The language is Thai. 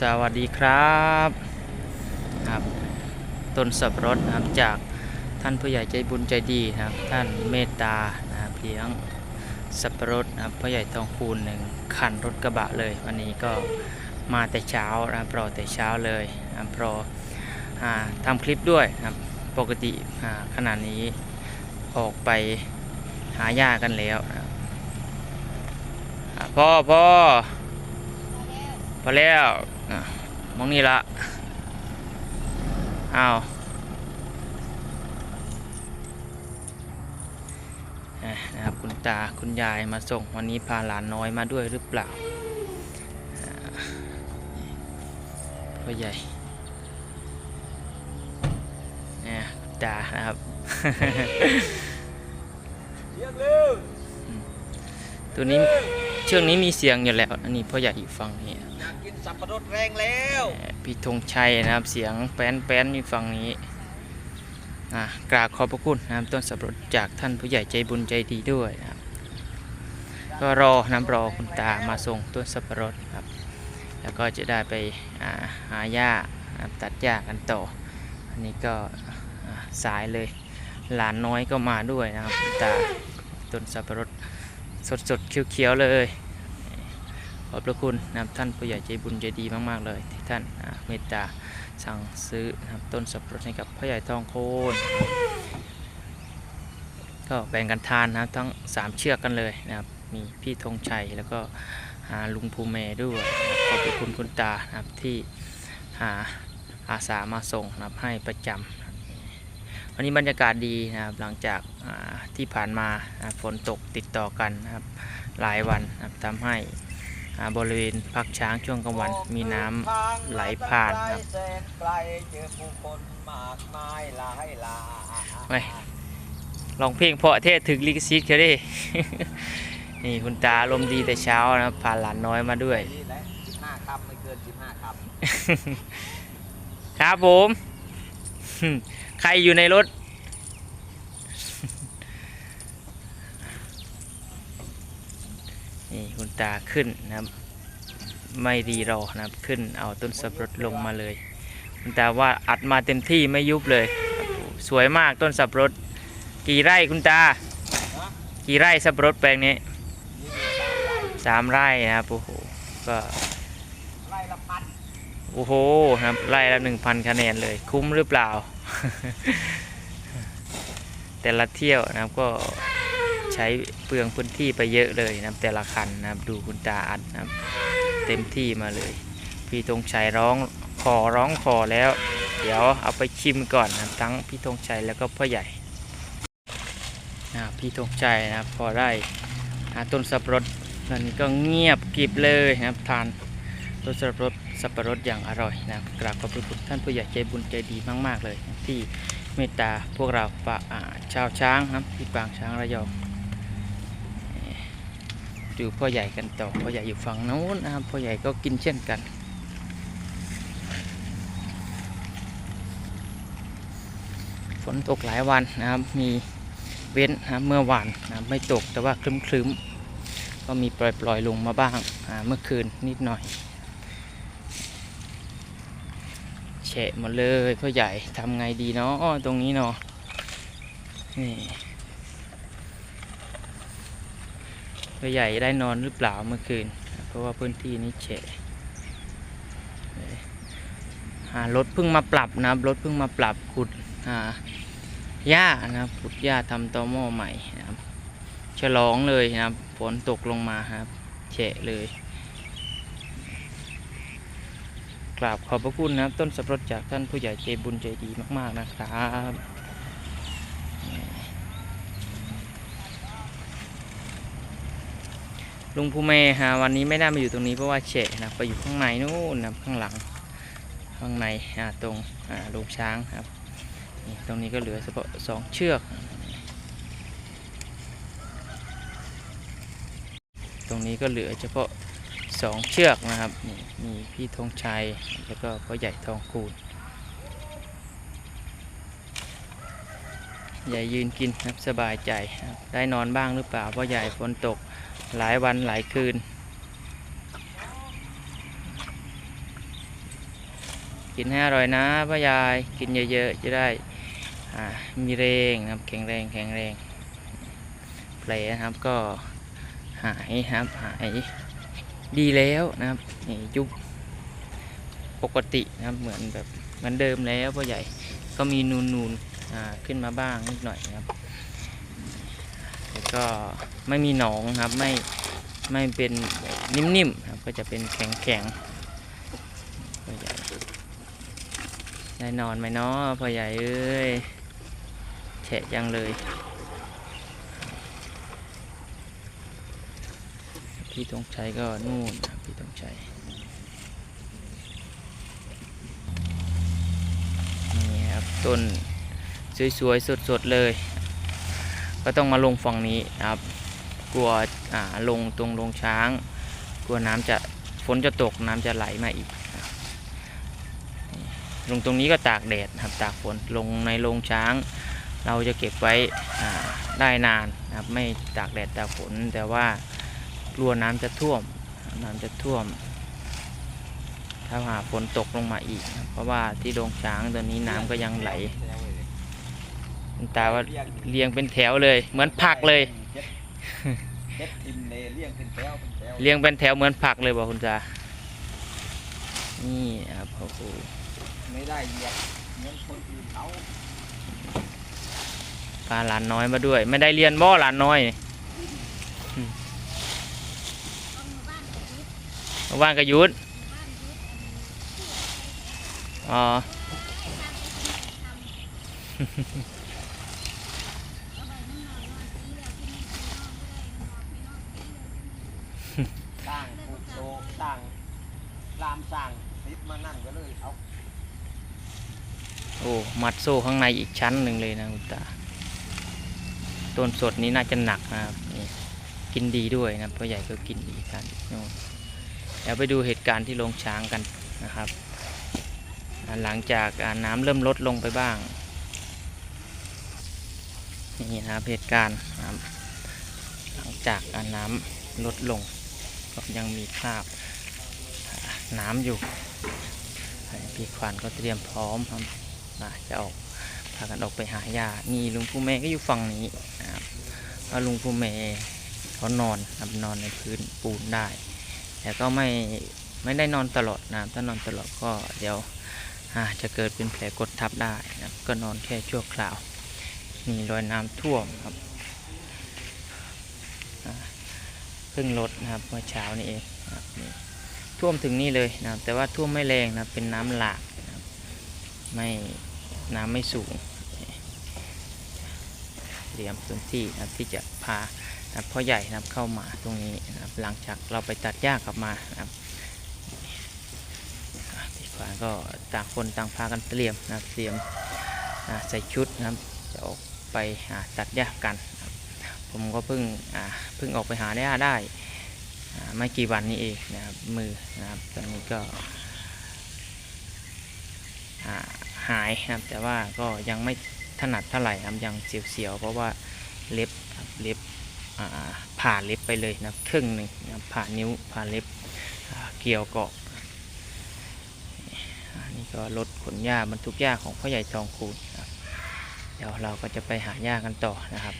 สวัสดีครับครับ ต้นสับรดนะครับจากท่านผู้ใหญ่ใจบุญใจดีนะครับ ท่านเมตตานะครับเลี้ยงสับรดนะครับผู้ใหญ่ทองคูณหนึ่งคันรถกระบะเลย วันนี้ก็มาแต่เช้านะครับรอแต่เช้าเลยนะครับรออ่าทำคลิปด้วยนะครับปกติอ่าขณะนี้ออกไปหาหญ้ากันแล้วนะครับพ่อพ่อพอแล้วอะ มองนี่ละอ้าวอะนะครับคุณตาคุณยายมาส่งวันนี้พาหลานน้อยมาด้วยหรือเปล่าอ่าพ่อใหญ่เนี่ยตานะครับเรียกเร็ว ตัวนี้เชือกนี้มีเสียงอยู่แล้ว อันนี้พ่อใหญ่อยู่ฝั่งนี้อยากกินสับปะรดแรงแล้วเอ่อพี่ธงชัยนะครับเสียงแป้นแป้นอยู่ฝั่งนี้อะกราบขอบพระคุณนะครับต้นสับปะรดจากท่านผู้ใหญ่ใจบุญใจดีด้วยนะครับก็รอน้ำรอคุณตามาส่งต้นสับปะรดครับ แล้วก็จะได้ไปอ่าหาหญ้านะครับตัดหญ้ากันต่อ อันนี้ก็อ่าสายเลย หลานน้อยก็มาด้วยนะครับคุณตาต้นสับปะรด สดๆเขียวๆเลย ขอบพระคุณนะครับท่านผู้ใหญ่ใจบุญใจดีมากๆเลยที่ท่านเมตตาสั่งซื้อนะครับต้นสับปะรดให้กับพ่อใหญ่ทองโคนก็แบ่งกันทานนะครับทั้ง 3 เชือกกันเลยนะครับมีพี่ธงชัยแล้วก็อ่าลุงภูเมด้วยขอบพระคุณคุณตานะครับที่อ่าอาสามาส่งนะครับให้ประจำนะ วันนี้บรรยากาศดีนะครับหลังจากอ่าที่ผ่านมาอ่าฝนตกติดต่อกันนะครับหลายวันนะครับทำให้อ่าบริเวณพักช้างช่วงกลางวันมีน้ำไหลผ่านครับแสนไกลเจอผู้คนมากมายหลายหลายไปลองเพลงเพราะเทศถึงลิขสิทธิ์เขาดินี่คุณตาลมณ์ดีแต่เช้านะครับพาหลานน้อยมาด้วยนี่แหละสิบห้าคำไม่เกินสิบห้าคครับผม ใครอยู่ในรถ นี่คุณตาขึ้นนะครับ ไม่รีรอนะครับ ขึ้นเอาต้นสับปะรดลงมาเลย คุณตาว่าอัดมาเต็มที่ไม่ยุบเลยครับโอ้สวยมากต้นสับปะรด กี่ไร่คุณตาำกี่ไร่สับปะรดแปลงนี้นี่มีสามไร่สามไร่นะครับ โอ้โห ก็ไร่ละพันโอ้โหนะครับไร่ละหนึ่งพันคะแนนเลย คุ้มหรือเปล่า แต่ละเที่ยวนะครับก็ใช้เปลืองพื้นที่ไปเยอะเลยนะครับ แต่ละคันนะครับดูคุณตาอัดนะครับ เต็มที่มาเลย พี่ธงชัยร้องขอร้องขอแล้ว เดี๋ยวเอาไปชิมก่อนนะทั้งพี่ธงชัยแล้วก็พ่อใหญ่อ่าพี่ธงชัยนะครับพอได้ต้นสับปะรดตอนนี้ก็เงียบกริบเลยนะครับทานต้นสับปะรด สับปะรดอย่างอร่อยนะกราบขอบพระคุณท่านผู้ใหญ่ใจบุญใจดีมาก ๆ เลยนะที่เมตตาพวกเราปะอาชาวช้างนะครับที่ปางช้างระยองดูพ่อใหญ่กันต่อพ่อใหญ่อยู่ฝั่งโน้นนะครับพ่อใหญ่ก็กินเช่นกันฝนตกหลายวันนะครับ มีเว้นนะเมื่อวานนะไม่ตกแต่ว่าคลึ้มๆ ก็มีปล่อยๆลงมาบ้างเมื่อคืนนิดหน่อยแฉะหมดเลยพ่อใหญ่ทำไงดีเนาะตรงนี้เนาะนี่พ่อใหญ่ได้นอนหรือเปล่าเมื่อคืน เพราะว่าพื้นที่นี้แฉะอ่ารถเพิ่งมาปรับนะครับรถเพิ่งมาปรับขุดอ่าหญ้านะครับขุดหญ้าทำตอหม้อใหม่นะครับฉลองเลยนะครับฝนตกลงมาครับแฉะเลยก ราบขอบพระคุณนะครับต้นสับปะรดจากท่านผู้ใหญ่ใจบุญใจดีมาก ๆนะครับลุงภูเมฮะวันนี้ไม่ได้มาอยู่ตรงนี้เพราะว่าเฉะนะไปอยู่ข้างในนู่นนะข้างหลังข้างในอ่าตรงอ่าโรงช้างครับนี่ตรงนี้ก็เหลือเฉพาะสองเชือก ตรงนี้ก็เหลือเฉพาะ สองเชือกนะครับนี่มีพี่ธงชัยแล้วก็พ่อใหญ่ทองคูณใหญ่ยืนกินครับสบายใจได้นอนบ้างหรือเปล่าพราะใหญ่ฝนตกหลายวันหลายคืน กินให้อร่อยนะพ่อใหญ่กินเยอะๆจะได้มีแรงครับแข็งแรงแข็งแรงแผลครับก็หายครับหาย ดีแล้วนะครับนี่ยุบปกตินะครับเหมือนแบบเหมือนเดิมแล้วพ่อใหญ่ก็มีนูนๆขึ้นมาบ้างนิดหน่อยนะครับแล้วก็ไม่มีหนองนะครับไม่ไม่เป็นแบบนิ่มๆครับก็จะเป็นแข็งๆพ่อใหญ่ได้นอนไหมเนาะพ่อใหญ่เอ้ยแฉะจังเลย พี่ธงชัยก็นู่นนะพี่ธงชัยนี่ครับต้นสวยๆสดๆเลย ก็ต้องมาลงฝั่งนี้ครับ กลัวอ่าลงตรงลงช้าง กลัวน้ำจะฝนจะตกน้ำจะไหลมาอีกลงตรงนี้ก็ตากแดดครับตากฝนลงในโรงช้าง เราจะเก็บไว้ได้นานครับไม่ตากแดดตากฝนแต่ว่า กลัวน้ำจะท่วม น้ำจะท่วม ถ้าหากฝนตกลงมาอีกนะครับเพราะว่าที่โรงช้างตัวนี้น้ำก็ยังไหลคุณตาว่าเรียงเป็นแถวเลย เหมือนผักเลยเจ็ดทิมเลยเลี้ยงเป็นแถวเป็นแถวเรียงเป็นแถวเหมือนผักเลยบอกคุณตานี่ครับโอ้โหไม่ได้เหยียบเหมือนคนอื่นเขาพาหลานน้อยมาด้วย ไม่ได้เรียนบ่หลานน้อยอืม ว่านกระยุทธอ๋อสร้างปูโตสร้างรามสร้างติดมานั่นก็เลยเอาโอ้มัดโซ่ข้างในอีกชั้นหนึ่งเลยนะคุณตาต้นสดนี้น่าจะหนักนะครับนี่กินดีด้วยนะพ่อใหญ่ก็กินดีกันโน่น เดี๋ยวไปดูเหตุการณ์ที่โรงช้างกันนะครับ หลังจากน้ำเริ่มลดลงไปบ้าง นี่นะครับเหตุการณ์นะครับหลังจากน้ำลดลงก็ยังมีคราบน้ำอยู่พี่ขวัญก็เตรียมพร้อมครับอะจะออกพากันออกไปหาหญ้านี่ลุงผู้แม่ก็อยู่ฝั่งนี้นะครับว่าลุงผู้แม่เขานอนนอนในพื้นปูนได้ แต่ก็ไม่ไม่ได้นอนตลอดนะครับถ้านอนตลอดก็เดี๋ยวอาจะเกิดเป็นแผลกดทับได้นะครับก็นอนแค่ชั่วคราวนี่รอยน้ำท่วมครับเพิ่งลดนะครับเมื่อเช้านี้เองนะครับท่วมถึงนี่เลยนะครับ แต่ว่าท่วมไม่แรงนะเป็นน้ำหลากนะครับไม่น้ำไม่สูงเตรียมพื้นที่นะที่จะพา นะครับพ่อใหญ่นะครับเข้ามาตรงนี้นะครับหลังจากเราไปตัดหญ้ากลับมานะครับพี่ขวานก็ต่างคนต่างพากันเตรียมนะครับเตรียมอะใส่ชุดนะครับจะออกไปตัดหญ้ากันนะผมก็เพิ่งเพิ่งออกไปหาหญ้าได้ไม่กี่วันนี้เองนะครับมือนะครับตอนนี้ก็าหายนะครับแต่ว่าก็ยังไม่ถนัดเท่าไหร่ครับยังเสียวๆเพราะว่าเล็บเล็บ ผ่าเล็บไปเลยนะครึ่งหนึ่งนะผ่านิ้วผ่าเล็บเกี่ยวเกาะนี่ก็รถขนหญ้าบรรทุกหญ้าของพ่อใหญ่ทองคูณเดี๋ยวเราก็จะไปหาหญ้ากันต่อนะครับ